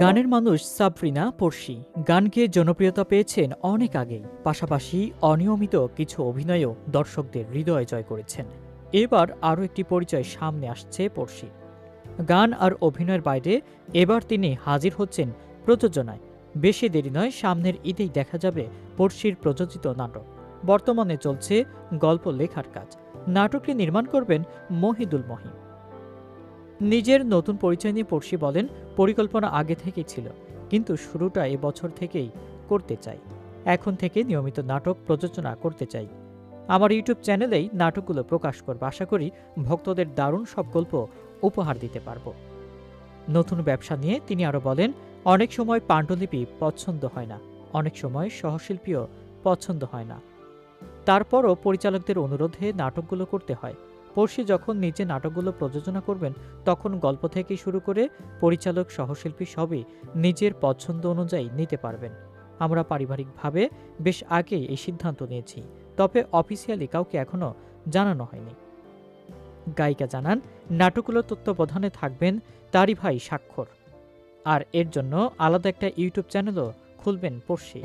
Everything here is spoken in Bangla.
গানের মানুষ সাবরিনা পড়শি গানকে জনপ্রিয়তা পেয়েছেন অনেক আগেই। পাশাপাশি অনিয়মিত কিছু অভিনয়ও দর্শকদের হৃদয় জয় করেছেন। এবার আরও একটি পরিচয় সামনে আসছে পড়শি গান আর অভিনয়ের বাইরে এবার তিনি হাজির হচ্ছেন প্রযোজনায়। বেশি দেরি নয়, সামনের ঈদেই দেখা যাবে পড়শির প্রযোজিত নাটক। বর্তমানে চলছে গল্প লেখার কাজ। নাটকটি নির্মাণ করবেন মহিদুল মহিম। নিজের নতুন পরিচয় নিয়ে পড়শি বলেন, পরিকল্পনা আগে থেকেই ছিল, কিন্তু শুরুটা এবছর থেকেই করতে চাই। এখন থেকে নিয়মিত নাটক প্রযোজনা করতে চাই। আমার ইউটিউব চ্যানেলেই নাটকগুলো প্রকাশ করব। আশা করি ভক্তদের দারুণ সব গল্প উপহার দিতে পারব। নতুন ব্যবসা নিয়ে তিনি আরও বলেন, অনেক সময় পাণ্ডুলিপি পছন্দ হয় না, অনেক সময় সহশিল্পীও পছন্দ হয় না। তারপরও পরিচালকদের অনুরোধে নাটকগুলো করতে হয়। পড়শি যখন নিজে নাটকগুলো প্রযোজনা করবেন, তখন গল্প থেকে শুরু করে পরিচালক, সহশিল্পী সবই নিজের পছন্দ অনুযায়ী নিতে পারবেন। আমরা পারিবারিকভাবে বেশ আগেই এই সিদ্ধান্ত নিয়েছি, তবে অফিসিয়ালি কাউকে এখনও জানানো হয়নি। গায়িকা জানান, নাটকগুলো তত্ত্বাবধানে থাকবেন তারই ভাই স্বাক্ষর। আর এর জন্য আলাদা একটা ইউটিউব চ্যানেলও খুলবেন পড়শি।